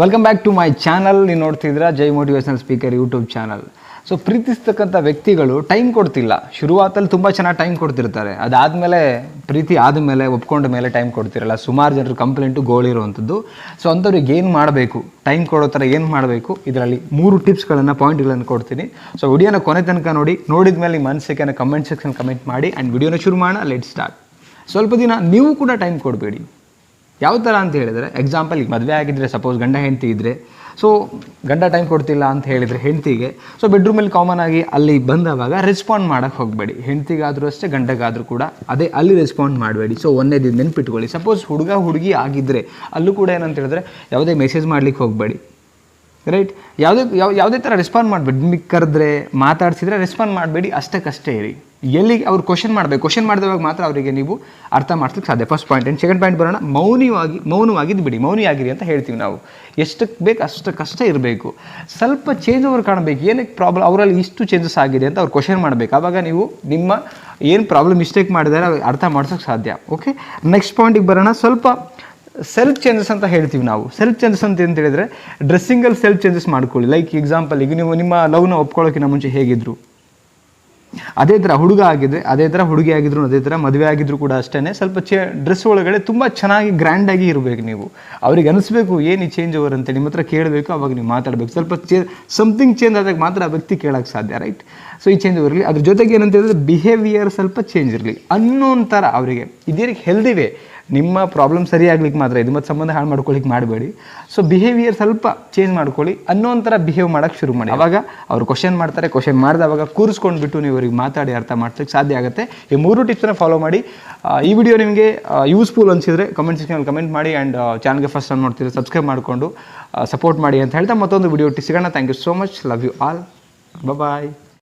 Welcome back to my channel ನೀವು ನೋಡ್ತಿದ್ದೀರಾ Jai motivational speaker YouTube channel so ಪ್ರೀತಿಸ್ತಕ್ಕಂಥ ವ್ಯಕ್ತಿಗಳು time ಕೊಡ್ತಿಲ್ಲ. ಶುರುವಾತಲ್ಲಿ ತುಂಬ ಚೆನ್ನಾಗಿ ಟೈಮ್ ಕೊಡ್ತಿರ್ತಾರೆ. ಅದಾದಮೇಲೆ ಪ್ರೀತಿ ಆದಮೇಲೆ ಒಪ್ಕೊಂಡ ಮೇಲೆ ಟೈಮ್ ಕೊಡ್ತಿರಲ್ಲ. ಸುಮಾರು ಜನರು ಕಂಪ್ಲೇಂಟು ಗೋಳಿರುವಂಥದ್ದು ಸೊ ಅಂಥವ್ರಿಗೆ ಏನು ಮಾಡಬೇಕು? ಟೈಮ್ ಕೊಡೋ ಥರ ಏನು ಮಾಡಬೇಕು? ಇದರಲ್ಲಿ ಮೂರು ಟಿಪ್ಸ್ಗಳನ್ನು ಪಾಯಿಂಟ್ಗಳನ್ನು ಕೊಡ್ತೀನಿ. ಸೊ ವಿಡಿಯೋನ ಕೊನೆ ತನಕ ನೋಡಿ ನೋಡಿದ ಮೇಲೆ ನಿಮ್ಮ ಅನಿಸಿಕೆನ ಕಮೆಂಟ್ ಸೆಕ್ಷನ್ ಕಮೆಂಟ್ ಮಾಡಿ ಆ್ಯಂಡ್ ವಿಡಿಯೋನ ಶುರು ಮಾಡೋಣ. ಲೆಟ್ ಸ್ಟಾರ್ಟ್ ಸ್ವಲ್ಪ ದಿನ ನೀವು ಕೂಡ ಟೈಮ್ ಕೊಡಬೇಡಿ. ಯಾವ ಥರ ಅಂತ ಹೇಳಿದರೆ ಎಕ್ಸಾಂಪಲ್ ಈಗ ಮದುವೆ ಆಗಿದ್ದರೆ ಸಪೋಸ್ ಗಂಡ ಹೆಂಡತಿ ಇದ್ದರೆ ಸೊ ಗಂಡ ಟೈಮ್ ಕೊಡ್ತಿಲ್ಲ ಅಂತ ಹೇಳಿದರೆ ಹೆಂಡತಿಗೆ ಸೊ ಬೆಡ್ರೂಮಲ್ಲಿ ಕಾಮನ್ ಆಗಿ ಅಲ್ಲಿ ಬಂದವಾಗ ರೆಸ್ಪಾಂಡ್ ಮಾಡೋಕ್ಕೆ ಹೋಗಬೇಡಿ. ಹೆಂಡತಿಗಾದರೂ ಅಷ್ಟೇ, ಗಂಡಗಾದರೂ ಕೂಡ ಅದೇ ಅಲ್ಲಿ ರೆಸ್ಪಾಂಡ್ ಮಾಡಬೇಡಿ. ಸೊ ದಿನ ನೆನ್ಪಿಟ್ಕೊಳ್ಳಿ. ಸಪೋಸ್ ಹುಡುಗ ಹುಡುಗಿ ಆಗಿದ್ದರೆ ಅಲ್ಲೂ ಕೂಡ ಏನಂತ ಹೇಳಿದ್ರೆ, ಯಾವುದೇ ಮೆಸೇಜ್ ಮಾಡ್ಲಿಕ್ಕೆ ಹೋಗಬೇಡಿ. ರೈಟ್ ಯಾವುದೇ ಯಾವ ಯಾವುದೇ ಥರ ರೆಸ್ಪಾಂಡ್ ಮಾಡಬೇಡಿ. ನಿಮಗೆ ಕರೆದ್ರೆ, ಮಾತಾಡಿಸಿದ್ರೆ ರೆಸ್ಪಾಂಡ್ ಮಾಡಬೇಡಿ. ಅಷ್ಟಕ್ಕಷ್ಟೇ ಇರಿ. ಎಲ್ಲಿಗೆ ಅವ್ರು ಕ್ವಶನ್ ಮಾಡಬೇಕು? ಕ್ವಶನ್ ಮಾಡಿದವಾಗ ಮಾತ್ರ ಅವರಿಗೆ ನೀವು ಅರ್ಥ ಮಾಡ್ಲಿಕ್ಕೆ ಸಾಧ್ಯ. First point and second point ಬರೋಣ. ಮೌನವಾಗಿ ಮೌನವಾಗಿದ್ದು ಬಿಡಿ. ಮೌನಿಯಾಗಿರಿ ಅಂತ ಹೇಳ್ತೀವಿ ನಾವು. ಎಷ್ಟಕ್ಕೆ ಬೇಕು ಅಷ್ಟಕ್ಕಷ್ಟೇ ಇರಬೇಕು. ಸ್ವಲ್ಪ ಚೇಂಜ್ ಅವ್ರು ಕಾಣಬೇಕು. ಏನಕ್ಕೆ ಪ್ರಾಬ್ಲಮ್ ಅವರಲ್ಲಿ ಇಷ್ಟು ಚೇಂಜಸ್ ಆಗಿದೆ ಅಂತ ಅವ್ರು ಕ್ವಶನ್ ಮಾಡಬೇಕು. ಆವಾಗ ನೀವು ನಿಮ್ಮ ಏನು ಪ್ರಾಬ್ಲಮ್ ಮಿಸ್ಟೇಕ್ ಅವ್ರಿಗೆ ಅರ್ಥ ಮಾಡ್ಸೋಕ್ಕೆ ಸಾಧ್ಯ. ಓಕೆ ನೆಕ್ಸ್ಟ್ ಪಾಯಿಂಟಿಗೆ ಬರೋಣ. ಸ್ವಲ್ಪ ಸೆಲ್ಫ್ ಚೇಂಜಸ್ ಅಂತ ಹೇಳ್ತೀವಿ ನಾವು. ಸೆಲ್ಫ್ ಚೇಂಜಸ್ ಅಂತ ಅಂತ ಹೇಳಿದ್ರೆ ಡ್ರೆಸ್ಸಿಂಗಲ್ಲಿ ಸೆಲ್ಫ್ ಚೇಂಜಸ್ ಮಾಡ್ಕೊಳ್ಳಿ. ಲೈಕ್ ಎಕ್ಸಾಂಪಲ್ ಈಗ ನೀವು ನಿಮ್ಮ ಲವ್ನ ಒಪ್ಕೊಳ್ಳೋಕ್ಕಿಂತ ಮುಂಚೆ ಹೇಗಿದ್ರು? ಅದೇ ಥರ ಹುಡುಗ ಆಗಿದ್ರೆ ಅದೇ ಥರ ಹುಡುಗಿ ಆಗಿದ್ರು, ಅದೇ ಥರ ಮದುವೆ ಆಗಿದ್ರು ಕೂಡ ಅಷ್ಟೇ ಸ್ವಲ್ಪ ಚೇ ಡ್ರೆಸ್ ಒಳಗಡೆ ತುಂಬ ಚೆನ್ನಾಗಿ ಗ್ರ್ಯಾಂಡಾಗಿ ಇರಬೇಕು ನೀವು. ಅವ್ರಿಗೆ ಅನಿಸ್ಬೇಕು, ಏನು ಈ ಚೇಂಜ್ ಓವರ್ ಅಂತ ನಿಮ್ಮ ಹತ್ರ ಕೇಳಬೇಕು, ಅವಾಗ ನೀವು ಮಾತಾಡಬೇಕು. ಸ್ವಲ್ಪ ಚೇ ಸಮಥಿಂಗ್ ಚೇಂಜ್ ಆದಾಗ ಮಾತ್ರ ಆ ವ್ಯಕ್ತಿ ಕೇಳೋಕ್ಕೆ ಸಾಧ್ಯ ರೈಟ್ ಸೊ ಈ ಚೇಂಜ್ ಇರಲಿ. ಅದ್ರ ಜೊತೆಗೆ ಏನಂತ ಹೇಳಿದ್ರೆ ಬಿಹೇವಿಯರ್ ಸ್ವಲ್ಪ ಚೇಂಜ್ ಇರಲಿ. ಅನ್ನೋ ಥರ ಅವರಿಗೆ. ಇದೇ ಹೆಲ್ದಿವೆ ನಿಮ್ಮ ಪ್ರಾಬ್ಲಮ್ ಸರಿ ಆಗ್ಲಿಕ್ಕೆ ಮಾತ್ರ, ಇದು ಮತ್ತು ಸಂಬಂಧ ಹಾಳು ಮಾಡ್ಕೊಳ್ಳಿಕ್ಕೆ ಮಾಡಬೇಡಿ. ಸೊ ಬಿಹೇವಿಯರ್ ಸ್ವಲ್ಪ ಚೇಂಜ್ ಮಾಡ್ಕೊಳ್ಳಿ, ಅನ್ನೋ ಒಂಥರ ಬಿಹೇವ್ ಮಾಡೋಕ್ಕೆ ಶುರು ಮಾಡಿ. ಅವಾಗ ಅವ್ರು ಕ್ವಶನ್ ಮಾಡ್ತಾರೆ ಕ್ವಶನ್ ಮಾಡಿದವಾಗ ಕೂರಿಸ್ಕೊಂಡ್ಬಿಟ್ಟು ನೀವು ಅವ್ರಿಗೆ ಮಾತಾಡಿ ಅರ್ಥ ಮಾಡ್ಸೋಕ್ಕೆ ಸಾಧ್ಯ ಆಗುತ್ತೆ. ಈ ಮೂರು ಟಿಪ್ಸನ್ನ ಫಾಲೋ ಮಾಡಿ. ಈ ವಿಡಿಯೋ ನಿಮಗೆ ಯೂಸ್ಫುಲ್ ಅನಿಸಿದ್ರೆ ಕಮೆಂಟ್ ಸೆಕ್ಷನಲ್ಲಿ ಕಮೆಂಟ್ ಮಾಡಿ ಆ್ಯಂಡ್ ಚಾನಲ್ಗೆ ಫಸ್ಟ್ ಟೈಮ್ ನೋಡ್ತೀರಿ ಸಬ್ಸ್ಕ್ರೈಬ್ ಮಾಡಿಕೊಂಡು ಸಪೋರ್ಟ್ ಮಾಡಿ ಅಂತ ಹೇಳ್ತಾ ಮತ್ತೊಂದು ವಿಡಿಯೋ ಸಿಗೋಣ. Thank you so much love you all bye